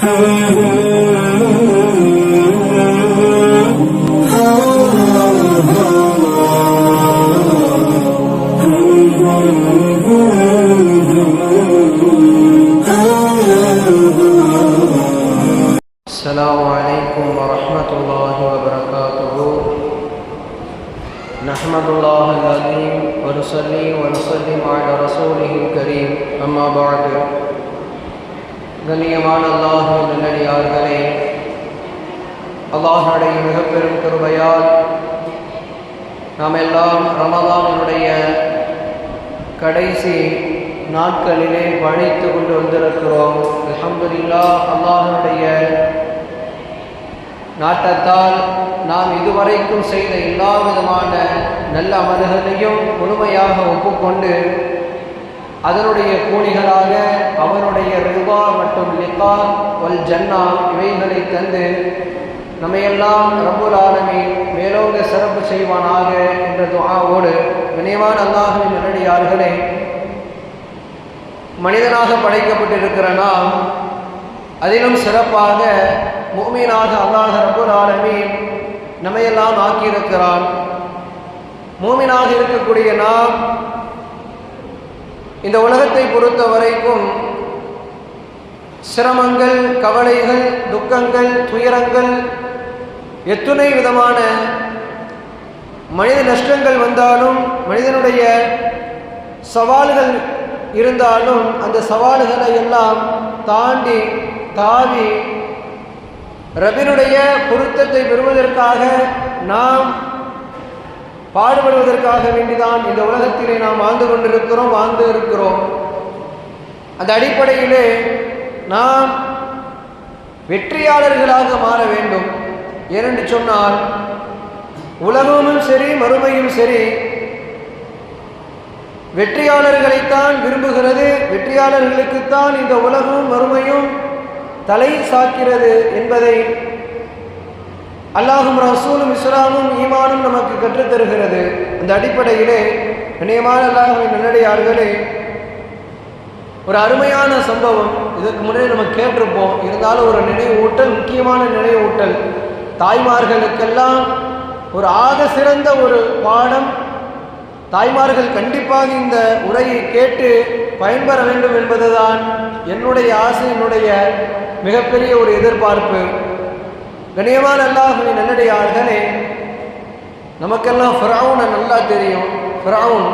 Hallelujah. நாட்களிலே பணித்து கொண்டு வந்திருக்கிறோம். அல்ஹம்துலில்லா அல்லாஹனுடைய நாட்டத்தால் நாம் இதுவரைக்கும் செய்த எல்லா விதமான நல்ல அமல்களையும் முழுமையாக ஒப்புக்கொண்டு அதனுடைய கூலிகளாக அவனுடைய ரிவா மற்றும் லிபா வல் ஜன்னா இவைகளை தந்து நம்மையெல்லாம் ரபுல் ஆலமே மேலோங்க சிறப்பு செய்வானாக என்ற துவாவோடு நினைவான அல்லாஹின் நல்லடியார்களே மனிதனாக படைக்கப்பட்டிருக்கிற நாம் அதிலும் சிறப்பாக மூமீனாக அல்லாஹ் ரப்புல் ஆலமீன் நம்மையெல்லாம் ஆக்கியிருக்கிறான். மூமினாக இருக்கக்கூடிய நாம் இந்த உலகத்தை பொறுத்த வரைக்கும் சிரமங்கள் கவலைகள் துக்கங்கள் துயரங்கள் எத்துணை விதமான மனித நஷ்டங்கள் வந்தாலும் மனிதனுடைய சவால்கள் இருந்தாலும் அந்த சவால்களை எல்லாம் தாண்டி தாவி ரபினுடைய பொருத்தத்தை பெறுவதற்காக நாம் பாடுபடுவதற்காக வேண்டிதான் இந்த உலகத்திலே நாம் வாழ்ந்து கொண்டிருக்கிறோம் வாழ்ந்து இருக்கிறோம். அந்த அடிப்படையிலே நாம் வெற்றியாளர்களாக மாற வேண்டும். ஏனென்று சொன்னால் உலகமும் சரி மறுமையும் சரி வெற்றியாளர்களைத்தான் விரும்புகிறது. வெற்றியாளர்களுக்குத்தான் இந்த உலகமும் மறுமையும் தலை சாக்கிறது என்பதை அல்லாஹும் ரசூலும் இஸ்லாமும் ஈமானும் நமக்கு கற்றுத்தருகிறது. அந்த அடிப்படையிலே இணையமான அல்லாஹும் நல்லடியார்களே ஒரு அருமையான சம்பவம். இதற்கு முன்னாடி நம்ம கேட்டிருப்போம். இருந்தாலும் ஒரு நினைவூட்டல் முக்கியமான நினைவூட்டல். தாய்மார்களுக்கெல்லாம் ஒரு ஆக சிறந்த ஒரு பாடம் தாய்மார்கள் கண்டிப்பாக இந்த உரையை கேட்டு பயன்பெற வேண்டும் என்பதுதான் என்னுடைய ஆசை என்னுடைய மிகப்பெரிய ஒரு எதிர்பார்ப்பு. கணியமான அல்லாஹுவின் நல்லடியார்களே நமக்கெல்லாம் ஃபிரவுனை நல்லா தெரியும். ஃபிரவுன்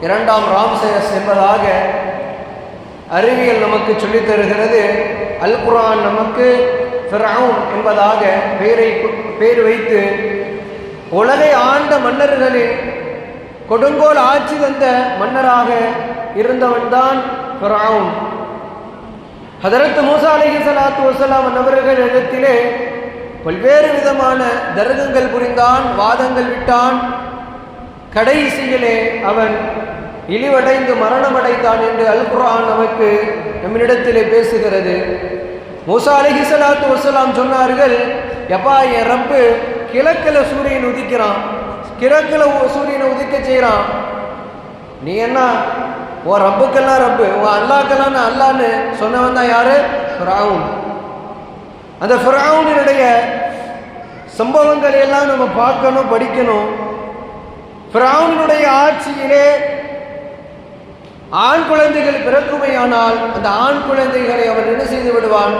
இரண்டாம் ராம்சேஸ் என்பதாக அறிவியல் நமக்கு சொல்லித் தருகிறது. அல் குரான் நமக்கு ஃபிரவுன் என்பதாக பெயரை பெயர் வைத்து உலகை ஆண்ட மன்னர்களின் கொடுங்கோல் ஆட்சி தந்த மன்னராக இருந்தவன்தான் ஃபிரவுன். ஹதரத் மூசா அலஹி சலாத்து வசலாம் நபர்கள் இடத்திலே பல்வேறு விதமான தர்கங்கள் புரிந்தான் வாதங்கள் விட்டான். கடைசியிலே அவன் இழிவடைந்து மரணமடைந்தான் என்று அல் குரான் நமக்கு நம்மிடத்திலே பேசுகிறது. மூசா அலஹி சலாத்து வசலாம் சொன்னார்கள் எப்பா என் ரப்பு கிழக்கில் சூரியன் உதிக்கிறான். கிழக்கில் சூரியனை உதிக்க செய்கிறான் நீ என்ன? உன் ரப்புக்கெல்லாம் ரப்பு. உன் அல்லாக்கெல்லாம் அல்லான்னு சொன்னவன் தான் யாரு? ஃபிராவுன். அந்த ஃபிராவுனுடைய சம்பவங்களை எல்லாம் நம்ம பார்க்கணும் படிக்கணும். ஃபிராவுனுடைய ஆட்சியிலே ஆண் குழந்தைகள் பிறக்குமையானால் அந்த ஆண் குழந்தைகளை அவன் என்ன செய்து விடுவான்?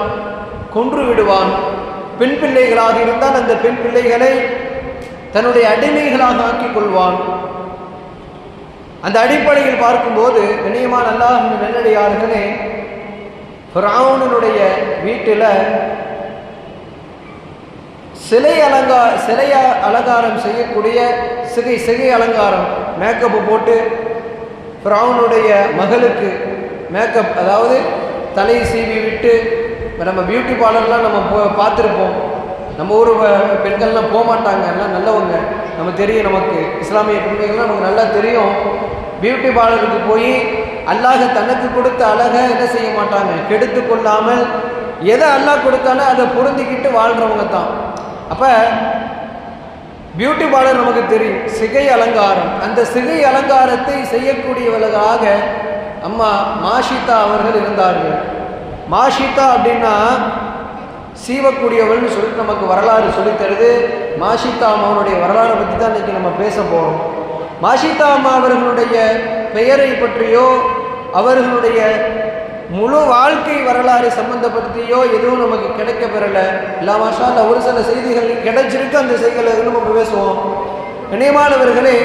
கொன்று விடுவான். பெண் பிள்ளைகளாக இருந்தால் அந்த பெண் பிள்ளைகளை தன்னுடைய அடிமைகளாக ஆக்கிக் கொள்வான் அந்த அடிப்படையில் பார்க்கும்போது கண்ணியமான அல்லாஹ் நெல்லடியார்களே ராவணனுடைய வீட்டில் சிலை அலங்கா சிலைய அலங்காரம் செய்யக்கூடிய சிகை சிகை அலங்காரம் மேக்கப்பு போட்டு ஃப்ரௌனுடைய மகளுக்கு மேக்கப் அதாவது தலை சீவி விட்டு நம்ம பியூட்டி பார்லர்லாம் நம்ம பார்த்துருப்போம். நம்ம ஊர் பெண்கள்லாம் போக மாட்டாங்க எல்லாம் நல்லவங்க. நம்ம தெரியும் நமக்கு. இஸ்லாமிய பெண்கள்லாம் நமக்கு நல்லா தெரியும். பியூட்டி பார்லருக்கு போய் அல்லாஹ் தனக்கு கொடுத்த அழகை என்ன செய்ய மாட்டாங்க? கெடுத்து கொள்ளாமல் எதை அல்லாஹ் கொடுத்தாலும் அதை பொருந்திக்கிட்டு வாழ்கிறவங்க தான். அப்போ பியூட்டி பார்லர் நமக்கு தெரியும். சிகை அலங்காரம். அந்த சிகை அலங்காரத்தை செய்யக்கூடியவர்களாக அம்மா மாஷிதா அவர்கள் இருந்தார்கள். மாஷிதா அப்படின்னா சீவக்கூடியவள்னு சொல்லிட்டு நமக்கு வரலாறு சொல்லித்தருது. மாஷிதா வரலாறை பற்றி தான் இன்னைக்கு நம்ம பேச போகிறோம் மாஷிதா அம்மா அவர்களுடைய பெயரை பற்றியோ அவர்களுடைய முழு வாழ்க்கை வரலாறு சம்பந்தப்படுத்தியோ எதுவும் நமக்கு கிடைக்க பெறலை. இல்லா மாஷா ஒரு சில செய்திகள் கிடைச்சிருக்கு. அந்த செய்திகளை நம்ம பேசுவோம். இணையமானவர்களே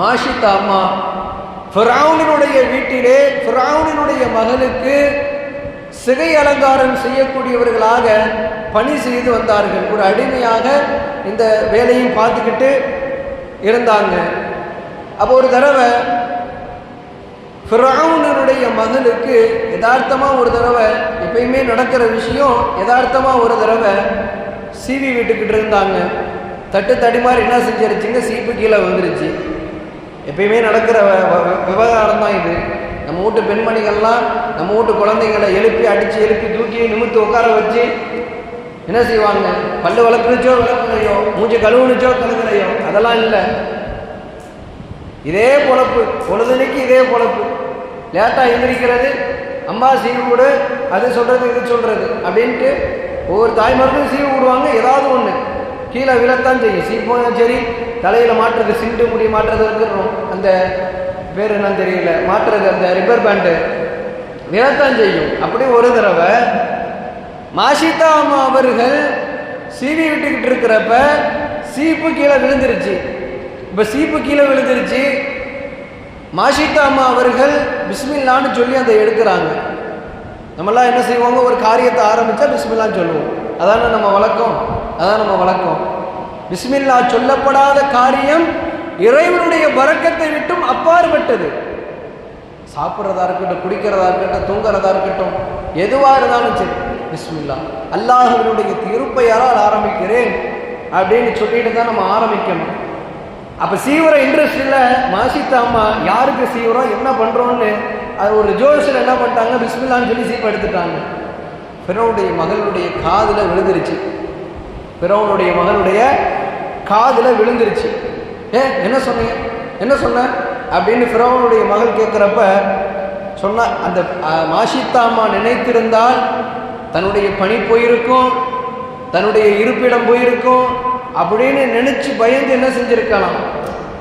மாஷிதா அம்மா ஃபிரௌனினுடைய வீட்டிலே ஃபிரௌனினுடைய மகளுக்கு சிகை அலங்காரம் செய்யக்கூடியவர்களாக பணி செய்து வந்தார்கள். ஒரு அடிமையாக இந்த வேலையும் பார்த்துக்கிட்டு இருந்தாங்க. அப்போ ஒரு தடவை ஃபிரௌனனுடைய மகளுக்கு யதார்த்தமாக ஒரு தடவை எப்பயுமே நடக்கிற விஷயம் யதார்த்தமாக ஒரு தடவை சீவி விட்டுக்கிட்டு இருந்தாங்க. தட்டு தடி மாதிரி என்ன செஞ்சிருச்சுங்க? சீப்பு கீழே வந்துருச்சு எப்பயுமே நடக்கிற வ- விவகாரம் தான் இது. நம்ம வீட்டு பெண்மணிகள்லாம் நம்ம வீட்டு குழந்தைங்களை எழுப்பி அடித்து எழுப்பி தூக்கி நிமித்து உட்கார வச்சு என்ன செய்வாங்க? பல்லு வளர்க்குனுச்சோ விளக்குறையோ மூஞ்சி கழுவுனுச்சோ கழுகுறையோ அதெல்லாம் இல்லை. இதே பொழப்பு. பொழுதுனைக்கு இதே பொழப்பு. லேட்டாக எழுந்திரிக்கிறது அம்மா சீவு விடு அது சொல்கிறது இது சொல்கிறது அப்படின்ட்டு ஒவ்வொரு தாய்மார்களும் சீவு விடுவாங்க ஏதாவது ஒன்று கீழே விழத்தான் செய்யும். சீப்போம் சரி தலையில் மாட்டுறது சிண்டு முடி மாட்டுறது இருக்கிறோம் அந்த பேர் என்னன்னு தெரியல. மாற்றுறது அந்த ரிப்பர் பேண்டு விழத்தான் செய்யும். அப்படி ஒரு தடவை மாஷிதா அம்மா அவர்கள் சீவி விட்டுக்கிட்டு இருக்கிறப்ப சீப்பு கீழே விழுந்துருச்சு. இப்போ சீப்பு கீழே விழுந்துருச்சு. மாஷிதா அம்மா அவர்கள் பிஸ்மில்லான்னு சொல்லி அதை எடுக்கிறாங்க. நம்மெல்லாம் என்ன செய்வாங்க ஒரு காரியத்தை ஆரம்பித்தா பிஸ்மில்லான்னு சொல்லுவோம். அதான நம்ம வழக்கம்? அதான் நம்ம வழக்கம். பிஸ்மில்லா சொல்லப்படாத காரியம் இறைவனுடைய பறக்கத்தை விட்டு இருக்குது சாப்பிட்றதா இருக்கட்டும் குடிக்கிறதா இருக்கட்டும் தூங்குறதா இருக்கட்டும் எதுவாக இருந்தாலும் சரி. பிஸ்மில்லா. அல்லாஹ்வினுடைய திருப்பெயரால் ஆரம்பிக்கிறேன் அப்படின்னு சொல்லிட்டு தான் நம்ம ஆரம்பிக்கணும். அப்போ சீவிர இன்ட்ரெஸ்ட் இல்லை. மாசித்தா அம்மா யாருக்கு சீவிரம் என்ன பண்ணுறோன்னு அது ஒரு ஜோஷில் என்ன பண்ணிட்டாங்க? பிஸ்மில்லான்னு சொல்லி சீப்பு எடுத்துட்டாங்க. பிறவுடைய மகளுடைய காதில் விழுந்துருச்சு. பிறவனுடைய மகளுடைய காதில் விழுந்துருச்சு. ஏ என்ன சொன்னீங்க? என்ன சொன்ன? அப்படின்னு ஃபிரௌனுடைய மகள் கேட்குறப்ப சொன்ன அந்த மாஷித்தாமா அம்மா நினைத்திருந்தால் தன்னுடைய பணி போயிருக்கும் தன்னுடைய இருப்பிடம் போயிருக்கும் அப்படின்னு நினச்சி பயந்து என்ன செஞ்சுருக்கலாம்?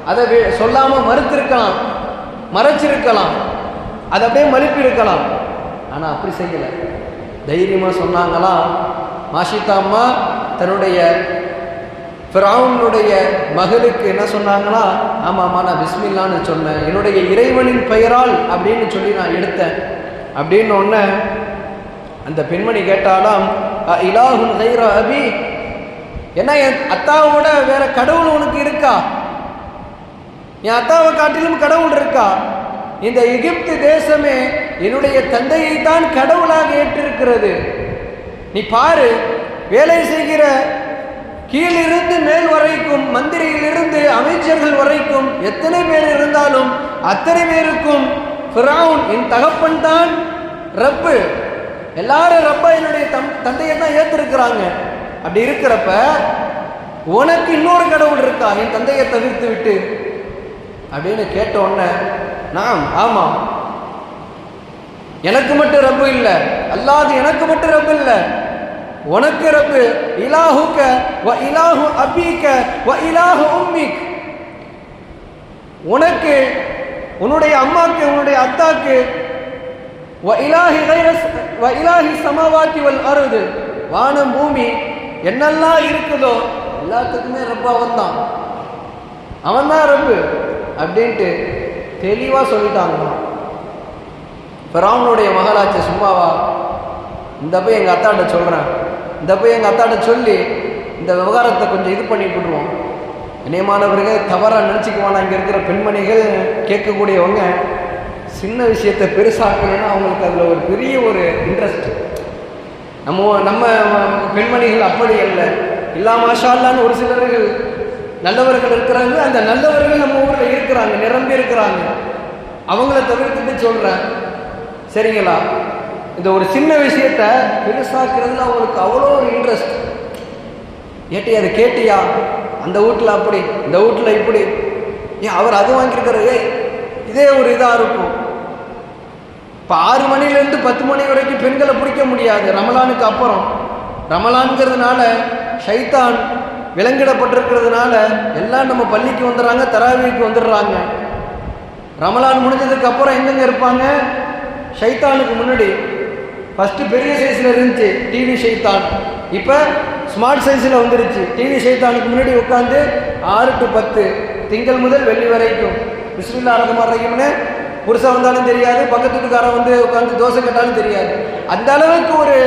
அதை வே- மறுத்திருக்கலாம் மறைச்சிருக்கலாம் அதை அப்படியே மலிப்பிருக்கலாம். ஆனால் அப்படி செய்யலை. தைரியமாக சொன்னாங்களாம் மாஷிதா அம்மா தன்னுடைய ஃபிரௌனுடைய மகளுக்கு என்ன சொன்னாங்கன்னா ஆமாம்மா நான் பிஸ்மில்லான்னு சொன்னேன். என்னுடைய இறைவனின் பெயரால் அப்படின்னு சொல்லி நான் எடுத்தேன். அப்படின்னு ஒன்று அந்த பெண்மணி கேட்டாலாம் "அ இலாஹுன் கைர அபி? என்ன என் அத்தாவோட வேற கடவுள் உனக்கு இருக்கா? என் அத்தாவை காட்டிலும் கடவுள் இருக்கா? இந்த எகிப்து தேசமே என்னுடைய தந்தையை தான் கடவுளாக ஏற்றிருக்கிறது. நீ பாரு வேலை செய்கிற கீழிருந்து மேல் வரைக்கும் மந்திரியிலிருந்து அமைச்சர்கள் வரைக்கும் எத்தனை பேர் இருந்தாலும் அத்தனை பேருக்கும் ஃபிரௌன் என் தகப்பன் தான் ரப்பு. எல்லாரும் ரப்பா என்னுடைய தம் தந்தையை தான் ஏற்றிருக்கிறாங்க அப்படி இருக்கிறப்ப உனக்கு இன்னொரு கடவுள் இருக்கா? என் தந்தையை தவிர்த்து விட்டு அப்படின்னு கேட்ட உடனே நாம் ஆமாம் எனக்கு மட்டும் ரப்பு இல்லை. அல்லாது எனக்கு மட்டும் ரப்பு இல்லை. உனக்கு ரப்பு இலாஹுக்க வ இலாஹு அபீக்க வ இலாஹு உம்மிக். உனக்கு உன்னுடைய அம்மாக்கு உன்னுடைய அத்தாக்கு வ இலாஹி கைரஸ் வ இலாஹி சமவாத்தி வல் அருது. வானம் பூமி என்னெல்லாம் இருக்குதோ எல்லாத்துக்குமே ரப்பு அவன் தான் அவன் தான் ரப்பு அப்படின்ட்டு தெளிவாக இப்போ ராமனுடைய மகளாச்ச சும்மாவா இந்த போய் எங்கள் அத்தாட்ட சொல்கிறேன் இந்த போய் எங்கள் அத்தாட்ட சொல்லி இந்த விவகாரத்தை கொஞ்சம் இது பண்ணி விட்டுருவோம். இணையமானவர்கள் தவறாக நினச்சிக்குவானா? இங்கே இருக்கிற பெண்மணிகள் கேட்கக்கூடியவங்க சின்ன விஷயத்தை பெருசாக்கணும்னா அவங்களுக்கு அதில் ஒரு பெரிய ஒரு இன்ட்ரெஸ்ட் நம்ம நம்ம பெண்மணிகள் அப்படி இல்லை இல்லா மாஷால்லான்னு ஒரு சிலர்கள் நல்லவர்கள் இருக்கிறாங்க. அந்த நல்லவர்கள் நம்ம ஊரில் இருக்கிறாங்க நிரம்பி இருக்கிறாங்க. அவங்கள தவிர்த்துட்டு சொல்கிறேன் சரிங்களா? இந்த ஒரு சின்ன விஷயத்த பெருசாக்குறதுல அவருக்கு அவ்வளோ ஒரு இன்ட்ரெஸ்ட் ஏட்டி அதை கேட்டியா? அந்த வீட்டில் அப்படி இந்த வீட்டில் இப்படி. ஏன் அவர் அது வாங்கியிருக்காரு. இதே ஒரு இதாக இருக்கும். இப்போ ஆறு மணிலேருந்து பத்து மணி வரைக்கும் பெண்களை பிடிக்க முடியாது. ரமலானுக்கு அப்புறம். ரமலான்ங்கிறதுனால ஷைத்தான் விலங்கிடப்பட்டிருக்கிறதுனால எல்லாம் நம்ம பள்ளிக்கு வந்துடுறாங்க தராவிக்கு வந்துடுறாங்க. ரமலான் முடிஞ்சதுக்கு அப்புறம் எங்கெங்க இருப்பாங்க? ஷைத்தானுக்கு முன்னாடி. ஃபஸ்ட்டு பெரிய சைஸில் இருந்துச்சு டிவி ஷைத்தான். இப்போ ஸ்மார்ட் சைஸில் வந்துருச்சு. டிவி ஷைத்தானுக்கு முன்னாடி உட்காந்து ஆறு டு பத்து திங்கள் முதல் வெள்ளி வரைக்கும். பிஸ்மில்லா ரகமான் ரஹீம்னு புருஷன் வந்தாலும் தெரியாது பக்கத்து வீட்டுக்காரன் வந்து உட்காந்து தோசை கட்டாலும் தெரியாது. அந்த அளவுக்கு ஒரு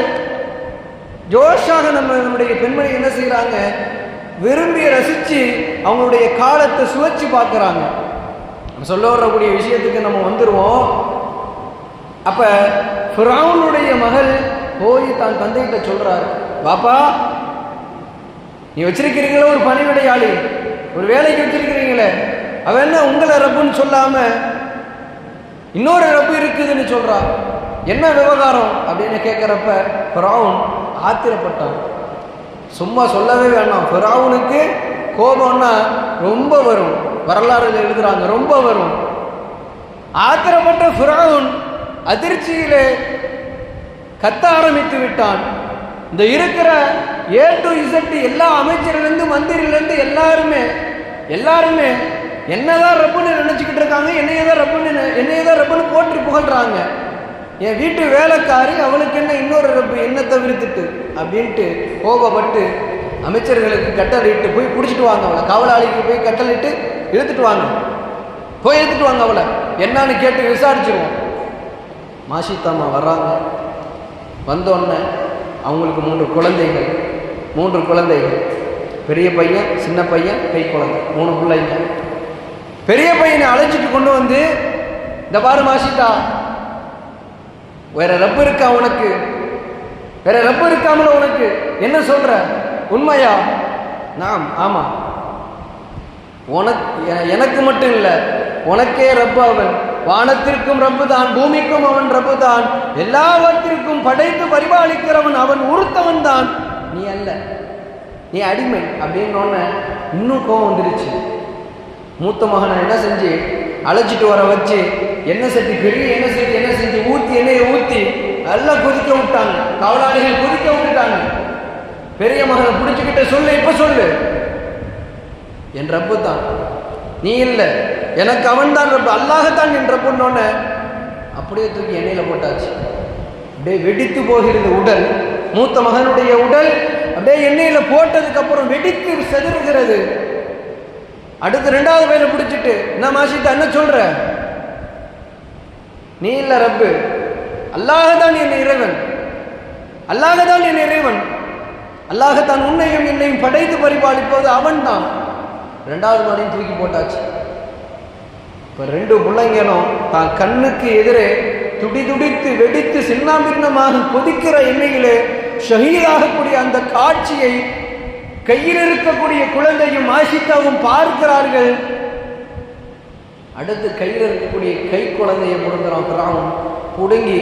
ஜோஷாக நம்ம நம்முடைய பெண்மணி என்ன செய்கிறாங்க விரும்பி ரசித்து அவங்களுடைய காலத்தை சுழற்சி பார்க்குறாங்க. நம்ம சொல்ல வரக்கூடிய விஷயத்துக்கு நம்ம வந்துடுவோம் அப்போ ஃபிரௌனுடைய மகள் போய் தான் தந்தைகிட்ட சொல்கிறார் பாப்பா நீ வச்சிருக்கிறீங்களே ஒரு பணிவிடையாளி ஒரு வேலைக்கு வச்சிருக்கிறீங்களே அவன் என்ன உங்களை ரப்புன்னு சொல்லாம இன்னொரு ரப்பு இருக்குதுன்னு சொல்றா? என்ன விவகாரம்? அப்படின்னு கேட்குறப்ப ஃபிரௌன் ஆத்திரப்பட்டான். சும்மா சொல்லவே வேண்டாம். ஃபிரௌனுக்கு கோபம்னா ரொம்ப வரும். வரலாறுல எழுதுறாங்க ரொம்ப வரும். ஆத்திரப்பட்ட ஃபிரௌன் அதிர்ச்சியிலே கத்த ஆரம்பித்து விட்டான். இந்த இருக்கிற ஏ டு இசட் எல்லா அமைச்சர்லேருந்து மந்திரிலேருந்து எல்லாருமே எல்லாருமே என்னதான் ரப்புன்னு நினச்சிக்கிட்டு இருக்காங்க என்னையே தான் ரப்புன்னு நெ- என்னையே தான் ரப்புன்னு போட்டு புகழ்றாங்க. என் வீட்டு வேலைக்காரி அவளுக்கு என்ன இன்னொரு ரப்பு என்ன தவிர்த்துட்டு அப்படின்ட்டு கோபப்பட்டு அமைச்சர்களுக்கு கட்டளையிட்டு போய் பிடிச்சிட்டு வாங்க அவளை. காவலாளிக்கு போய் கட்டளையிட்டு இழுத்துட்டு வாங்க. போய் இழுத்துட்டு வாங்க அவளை. என்னன்னு கேட்டு விசாரிச்சிருவோம். மாஷித்தாமா வர்றாங்க. வந்தோடனே அவங்களுக்கு மூன்று குழந்தைகள் மூன்று குழந்தைகள். பெரிய பையன் சின்ன பையன் கை குழந்தை. மூணு பிள்ளைங்க. பெரிய பையனை அழைச்சிட்டு கொண்டு வந்து இந்த பாரு மாஷித்தா வேற ரப்பு இருக்கா உனக்கு? வேற ரப்பு இருக்காமல உனக்கு? என்ன சொல்ற? உண்மையா? நாம் ஆமா. உனக்கு எனக்கு மட்டும் இல்லை உனக்கே ரப்பு அவன். வானத்திற்கும் ரப்பு தான் பூமிக்கும் அவன் ரப்பு தான் எல்லாவற்றிற்கும் படைத்து பரிபாலிக்கிறவன் அவன் உறுத்தவன் தான் நீ அல்ல. நீ அடிமை அப்படின்னு இன்னும் கோவம் வந்துருச்சு. மூத்த மகனை என்ன செஞ்சு? அழைச்சிட்டு வர வச்சு என்ன செஞ்சு பெரிய என்ன செஞ்சு என்ன செஞ்சு ஊற்றி எண்ணெயை ஊற்றி நல்லா கொதிக்க விட்டாங்க. காவலாளிகள் கொதிக்க விட்டுட்டாங்க. பெரிய மகனை பிடிச்சிக்கிட்ட சொல்லு இப்ப சொல்லு. என் ரப்பு தான் நீ இல்லை. எனக்கு அவன் தான் ரப்பு அல்லாஹத்தான் என்ற ரப்புன்னொன்னே அப்படியே தூக்கி எண்ணெயில் போட்டாச்சு. அப்படியே வெடித்து போகிறது உடல். மூத்த மகனுடைய உடல் அப்படியே எண்ணெயில் போட்டதுக்கு அப்புறம் வெடித்து செதறுகிறது. அடுத்து ரெண்டாவது பையனை பிடிச்சிட்டு என்ன மாசிட்ட என்ன சொல்ற? நீ இல்ல ரப்பு அல்லாஹதான் என் இறைவன். அல்லாஹதான் என் இறைவன். அல்லாஹத்தான் உன்னையும் என்னையும் படைத்து பரிபாலிப்பது அவன்தான். ரெண்டாவது மணியும் தூக்கி போட்டாச்சு. இப்போ ரெண்டு பிள்ளைங்களும் தான் கண்ணுக்கு எதிரே துடி துடித்து வெடித்து சின்னாபின்னமாக கொதிக்கிற எண்ணெயிலே ஷஹீதாகக்கூடிய அந்த காட்சியை கையில் இருக்கக்கூடிய குழந்தையும் ஆஷிகாவும் பார்க்கிறார்கள். அடுத்து கையில் இருக்கக்கூடிய கை குழந்தையை முடுங்குறான் கிராமம் புடுங்கி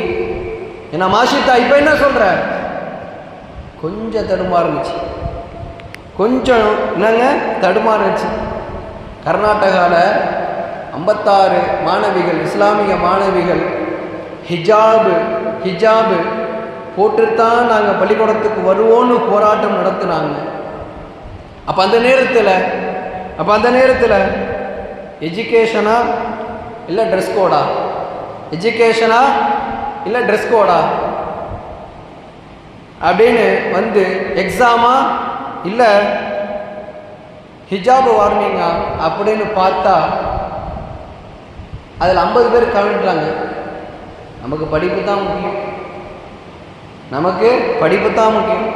என்ன மாஷித்தா இப்போ என்ன சொல்கிற கொஞ்சம் தடுமாறுனுச்சு. கொஞ்சம் என்னங்க? தடுமாறுனுச்சு. கர்நாடகாவில் ஐம்பத்தாறு மாணவிகள் இஸ்லாமிய மாணவிகள் ஹிஜாபு ஹிஜாபு போட்டுத்தான் நாங்கள் பள்ளிக்கூடத்துக்கு வருவோன்னு போராட்டம் நடத்துனாங்க. அப்போ அந்த நேரத்தில் அப்போ அந்த நேரத்தில் எஜுகேஷனா இல்லை ட்ரெஸ் கோடா எஜுகேஷனா இல்லை ட்ரெஸ் கோடா அப்படின்னு வந்து எக்ஸாமா இல்லை ஹிஜாப் வார்னிங்கா அப்படின்னு பார்த்தா அதில் ஐம்பது பேர் கலந்துட்டாங்க. நமக்கு படிப்பு தான் முக்கியம். நமக்கு படிப்பு தான் முக்கியம்.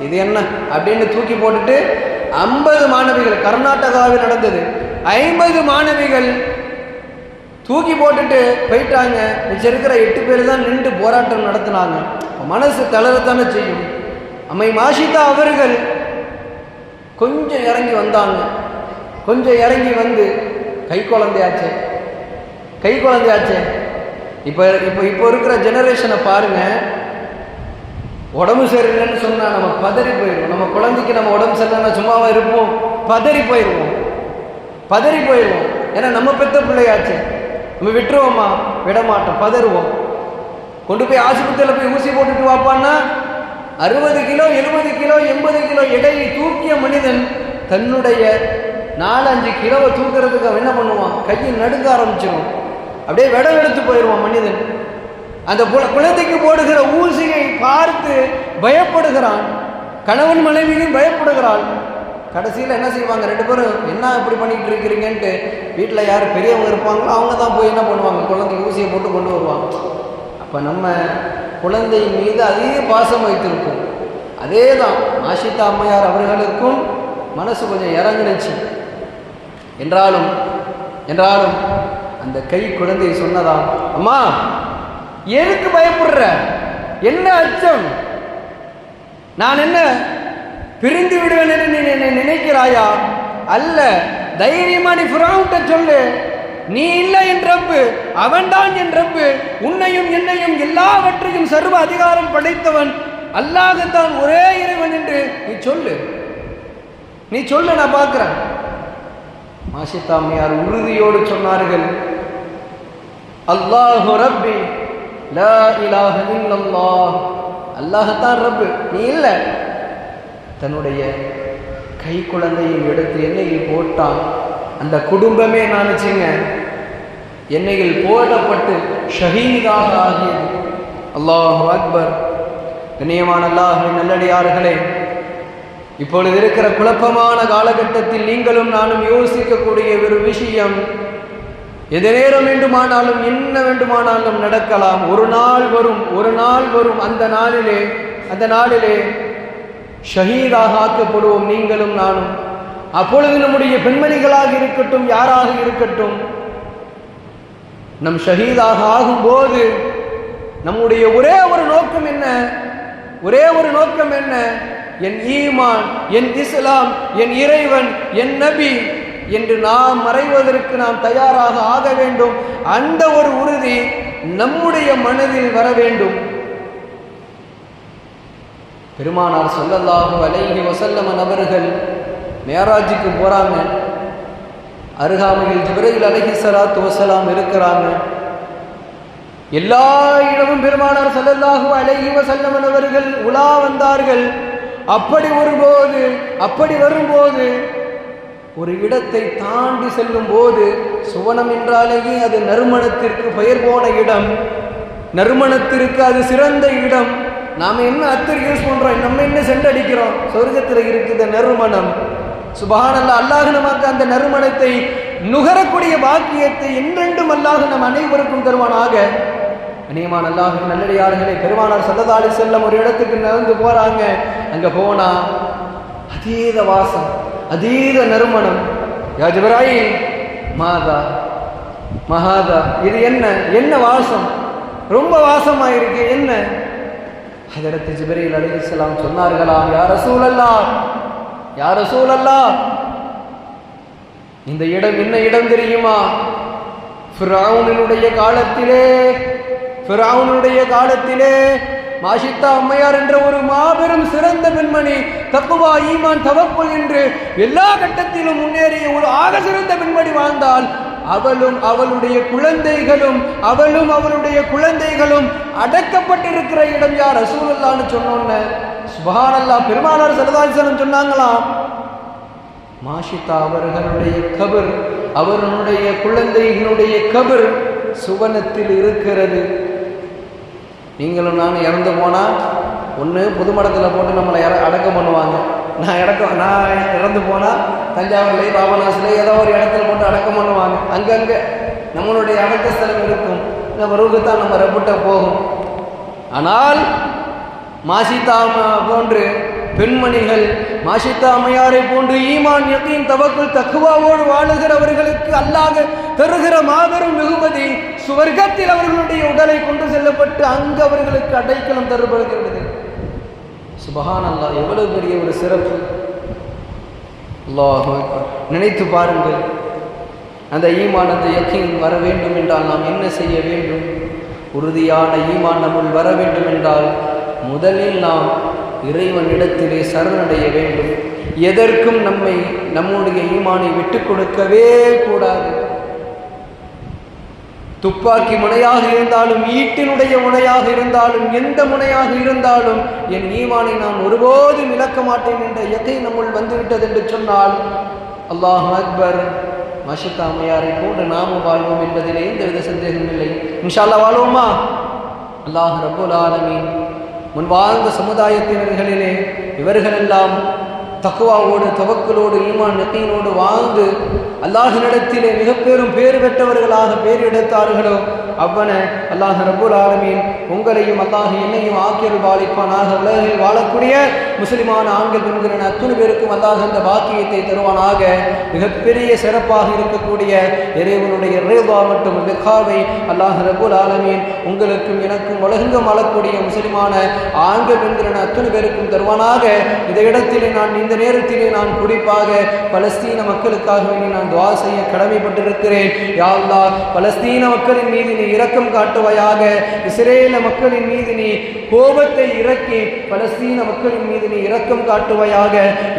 இது என்ன? அப்படின்னு தூக்கி போட்டுட்டு ஐம்பது மாணவிகள் கர்நாடகாவில் நடந்தது. ஐம்பது மாணவிகள் தூக்கி போட்டுட்டு போயிட்டாங்க. மிச்சம் இருக்கிற எட்டு பேர் தான் நின்று போராட்டம் நடத்தினாங்க. மனசு தளரத்தானே செய்யும். அம்மை மாஷிதா அவர்கள் கொஞ்சம் இறங்கி வந்தாங்க. கொஞ்சம் இறங்கி வந்து கை குழந்தையாச்சே. கை குழந்தையாச்சே. இப்போ இப்போ இப்போ இருக்கிற ஜெனரேஷனை பாருங்க. உடம்பு சரியில்லைன்னு சொன்னால் நம்ம பதறி போயிடுவோம். நம்ம குழந்தைக்கு நம்ம உடம்பு சரியில்லைன்னா சும்மாவாக இருப்போம். பதறி போயிடுவோம். பதறி போயிடுவோம். ஏன்னா நம்ம பெத்த பிள்ளையாச்சு. நம்ம விட்டுருவோமா விடமாட்டோம். பதறுவோம். கொண்டு போய் ஆஸ்பத்திரியில் போய் ஊசி போட்டுட்டு வாப்பான்னா அறுபது கிலோ எழுபது கிலோ எண்பது கிலோ எடையை தூக்கிய மனிதன் தன்னுடைய நாலஞ்சு கிலோவை தூக்குறதுக்கு அவன் என்ன பண்ணுவான்? கையை நடுங்க ஆரம்பிச்சிடும் அப்படியே விடம் எடுத்து போயிடுவான் மனிதன். அந்த குழந்தைக்கு போடுகிற ஊசியை பார்த்து பயப்படுகிறான். கணவன் மனைவியும் பயப்படுகிறாள். கடைசியில் என்ன செய்வாங்க? ரெண்டு பேரும் என்ன இப்படி பண்ணிட்டு இருக்கிறீங்கன்ட்டு வீட்டில் யார் பெரியவங்க இருப்பாங்களோ அவங்க தான் போய் என்ன பண்ணுவாங்க? குழந்தைக்கு ஊசியை போட்டு கொண்டு வருவாங்க. அப்போ நம்ம குழந்தை மீது அதே பாசம் வைத்திருக்கும் அதே தான் ஆஷிதா அம்மையார் அவர்களுக்கும் மனசு கொஞ்சம் இறங்குனுச்சு. என்றாலும் என்றாலும் அந்த கை குழந்தை சொன்னதாம் அம்மா எதுக்கு பயப்படுற? என்ன அச்சம்? நான் என்ன பிரிந்து விடுவேன் என்று நீ என்னை நினைக்கிறாயா? அல்ல தைரியமா நீ ஃபிரௌன்ட்ட சொல்லு. நீ இல்லை என் ரப்பு அவன்தான் என் ரப்பு. உன்னையும் என்னையும் எல்லாவற்றையும் சர்வ அதிகாரம் படைத்தவன் அல்லாஹ்தான் ஒரே இறைவன் என்று நீ சொல்லு. நீ சொல்லு நான் பார்க்கிறேன். மாஷித்தாமியார் உறுதியோடு சொன்னார்கள். அல்லாஹு ரப்பி லா இலாஹ இல்லல்லாஹ். அல்லாஹ்தான் ரப்பு நீ இல்லை. தன்னுடைய கை குழந்தையை எடுத்து எண்ணெயில் போட்டான். அந்த குடும்பமே நினச்சிங்க எண்ணெயில் போடப்பட்டு ஷஹீதாக ஆகியது. அல்லாஹ் அக்பர். கண்ணியமான அல்லாஹ் நல்லடியார்களே இப்பொழுது இருக்கிற குழப்பமான காலகட்டத்தில் நீங்களும் நானும் யோசிக்கக்கூடிய ஒரு விஷயம் எது நேரம் வேண்டுமானாலும் என்ன வேண்டுமானாலும் நடக்கலாம். ஒரு நாள் வரும் ஒரு நாள் வரும். அந்த நாளிலே அந்த நாளிலே ஷஹீதாக ஆக்கப்படுவோம் நீங்களும் நானும். அப்பொழுது நம்முடைய பெண்மணிகளாக இருக்கட்டும் யாராக இருக்கட்டும் நம் ஷஹீதாக ஆகும்போது நம்முடைய ஒரே ஒரு நோக்கம் என்ன? ஒரே ஒரு நோக்கம் என்ன? என் ஈமான் என் இஸ்லாம் என் இறைவன் என் நபி என்று நாம் மறைவதற்கு நாம் தயாராக ஆக வேண்டும். அந்த ஒரு உறுதி நம்முடைய மனதில் வர வேண்டும். பெருமானார் சொல்லல்லாஹு அலைஹி வசல்லமன் அவர்கள் மேராஜிக்கு போறாங்க. அருகாமையில் ஜிப்ரையில் அலைஹி சலாத்து வசலாம் இருக்கிறாங்க. எல்லா இடமும் பெருமானார் ஸல்லல்லாஹு அலைஹி வசல்லமன் அவர்கள் உலா வந்தார்கள். அப்படி வரும்போது அப்படி வரும்போது ஒரு இடத்தை தாண்டி செல்லும் போது சுவனம் என்றாலேயே அது நறுமணத்திற்கு பெயர் போன இடம். நறுமணத்திற்கு அது சிறந்த இடம். நாம் என்ன அத்தர் யூஸ் பண்றோம்? நம்ம என்ன சென்றடிக்கிறோம் சொர்க்கத்தில் இருக்குது நறுமணம். சுபகானல்ல அல்லாஹ் நமக்கு அந்த நறுமணத்தை நுகரக்கூடிய பாக்கியத்தை என்றென்றும் அல்லாஹ் நம் அனைவருக்கும் தருவானாக. அநியமான அல்லாஹ் நல்லடியார்களே பெருமானார் சல்லதாலி செல்லம் ஒரு இடத்துக்கு நடந்து போறாங்க. அங்க போனா அதீத வாசம். அதீத நறுமணம். யாஜபராயி மாதா மகாதா இது என்ன என்ன வாசம்? ரொம்ப வாசமா இருக்கு என்ன? ஹதரத் ஜிப்ரீல் அலைஹிஸ்ஸலாம் சொன்னார்களாம் யார சூழல்லா யார சூழல்லா இந்த இடம் என்ன இடம் தெரியுமா? ஃபிரௌனினுடைய காலத்திலே ஃபிரவுனுடைய காலத்திலே மாஷித்தா அம்மையார் என்ற ஒரு மாபெரும் சிறந்த பெண்மணி தப்புவா ஈமான் தவக்குல் என்று எல்லா கட்டத்திலும் முன்னேறிய ஒரு ஆக சிறந்த பெண்மணி வாழ்ந்தால் அவளும் அவளுடைய குழந்தைகளும் அவளும் அவளுடைய குழந்தைகளும் அடக்கப்பட்டிருக்கிற இடம் யார்? ரசூலுல்லான்னு சொன்னோன்னு. சுபஹானல்லா பெருமானார் சரதாசனம் சொன்னாங்களாம் மாஷிதா அவர்களுடைய கபர் அவர்களுடைய குழந்தைகளுடைய கபர் சுவனத்தில் இருக்கிறது. நீங்களும் நானும் இறந்து போனால் ஒன்று புது மடத்தில் போட்டு நம்மளை இற அடக்கம் பண்ணுவாங்க. நான் இடக்கம் நான் இறந்து போனால் தஞ்சாவூர்லேயே பாபநாசிலே ஏதோ ஒரு இடத்துல போட்டு அடக்கம் பண்ணுவாங்க. அங்கங்கே நம்மளுடைய அடக்க ஸ்தலம் இருக்கும். நம்ம ரூகுத்தான் நம்ம ரெப்புட்ட போகும். ஆனால் மாசிதா போன்று பெண்மணிகள் மாஷித்தாமையாரை போன்று ஈமான் யக்கீன் தவக்குள் தக்குவாவோடு வாழுகிறவர்களுக்கு அல்லாக தருகிற மாபெரும் வெகுமதி சுவர்க்கத்தில் அவர்களுடைய உடலை கொண்டு செல்லப்பட்டு அங்கு அவர்களுக்கு அடைக்கலம் தருபடுகிறது. சுபஹான் அல்லாஹ் எவ்வளவு பெரிய ஒரு சிறப்பு. அல்லாஹ் நினைத்து பாருங்கள் அந்த ஈமான் அந்த யக்கீன் வர வேண்டும் என்றால் நாம் என்ன செய்ய வேண்டும்? உறுதியான ஈமான் நம்முள் வர வேண்டும் என்றால் முதலில் நாம் இறைவனிடத்திலே சரணடைய வேண்டும். எதற்கும் நம்மை நம்முடைய ஈமானை விட்டு கொடுக்கவே கூடாது. துப்பாக்கி முனையாக இருந்தாலும் ஈட்டினுடைய முனையாக இருந்தாலும் எந்த முனையாக இருந்தாலும் என் ஈமானை நான் ஒருபோதும் இழக்க மாட்டேன் என்ற எதை நம்முள் வந்துவிட்டது என்று சொன்னால் அல்லாஹ் அக்பர் மஷிதா அம்மையாரை போன்று நாமும் வாழ்வோம் என்பதிலே எந்தவித சந்தேகமில்லை இல்லை. இன்ஷால்லா வாழ்வோமா? அல்லாஹ் ரபுல் ஆலமீன். முன்வாழ்ந்த சமுதாயத்தினர்களிலே இவர்களெல்லாம் தக்குவாவோடு தவக்கலோடு ஈமான் நெத்தையினோடு வாழ்ந்து அல்லாஹினிடத்திலே மிக பெரும் பேறு பெற்றவர்களாக பேர் எடுத்தார்களோ அவ்வன அல்லாஹ் ரபுல் ஆலமீன் உங்களையும் அல்லாஹ் என்னையும் ஆக்கியல் பாலிப்பானாக உலகில் வாழக்கூடிய முஸ்லிமான ஆண்கள் பெண்கள் அத்துணை பேருக்கும் அல்லாஹ் அந்த பாக்கியத்தை தருவானாக. மிகப்பெரிய சிறப்பாக இருக்கக்கூடிய இறைவனுடைய ரேவா மற்றும் வெக்காவை அல்லாஹ் ரபுல் ஆலமீன் உங்களுக்கும் எனக்கும் உலகெங்கும் வாழக்கூடிய முஸ்லிமான ஆண்கள் பெண்கள் அத்துணை பேருக்கும் தருவானாக. இந்த இடத்திலே நான் இந்த நேரத்திலே நான் குறிப்பாக பலஸ்தீன மக்களுக்காக வேண்டி நான் துவா செய்ய கடமைப்பட்டிருக்கிறேன். யாழ்லா பலஸ்தீன மக்களின் மீது நீ இரக்கம் காட்டுவாயாக. இஸ்ரேல மக்களின் மீது நீ கோபத்தை இறக்கி பலஸ்தீன மக்களின் மீது நீ இரக்கம் காட்டுவாயாக.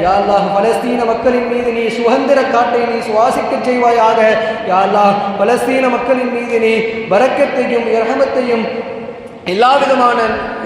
யாழ்லா பலஸ்தீன மக்களின் மீது நீ சுதந்திர காட்டை நீ சுவாசிக்க செய்வாயாக. யாழ்லா பலஸ்தீன மக்களின் மீது நீ வரக்கத்தையும் இரகமத்தையும் எல்லா விதமான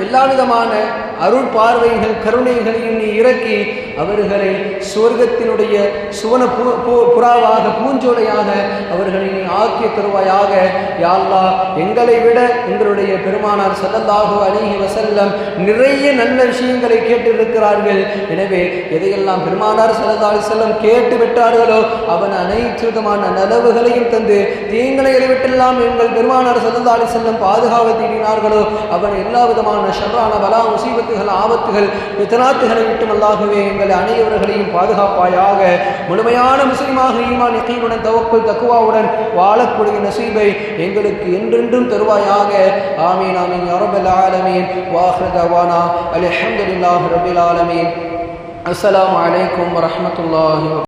எல்லா விதமான அருள் பார்வைகள் கருணைகளையும் நீ இறக்கி அவர்களை சுவர்க்கத்தினுடைய சுவன பு- புறாவாக பூஞ்சோலையாக அவர்களை நீ ஆக்கிய தருவாயாக. யாழ்லா எங்களை விட எங்களுடைய பெருமானார் ஸல்லல்லாஹு அலைஹி வசல்லம் நிறைய நல்ல விஷயங்களை கேட்டிருக்கிறார்கள். எனவே எதையெல்லாம் பெருமானார் ஸல்லல்லாஹு செல்லம் கேட்டு விட்டார்களோ அவன் அனைத்து விதமான நலவுகளையும் தந்து தீங்களை விட்டெல்லாம் எங்கள் பெருமானார் ஸல்லல்லாஹு செல்லம் வஸல்லம் தேடினார்களோ அவன் எல்லா விதமான ஷர்ரான பலா முசீபத்துகள் ஆபத்துகள் வித்தனாத்துகளை விட்டும் அல்லாகவே எங்கள் அனைவர்களையும் பாதுகாப்பாயாக முழுமையான முஸ்லீமாக ஈமான் யக்கீனுடன் தவக்குள் தக்குவாவுடன் வாழக்கூடிய நசீபை எங்களுக்கு என்றென்றும் தருவாயாக. ஆமீன் ஆமீன் அரபல் ஆலமீன். வாஹ்ரதவானா அலி அஹமதுல்லாஹ் ரபில் ஆலமீன். அஸ்லாம் அலைக்கும் வரமத்துல்லாஹி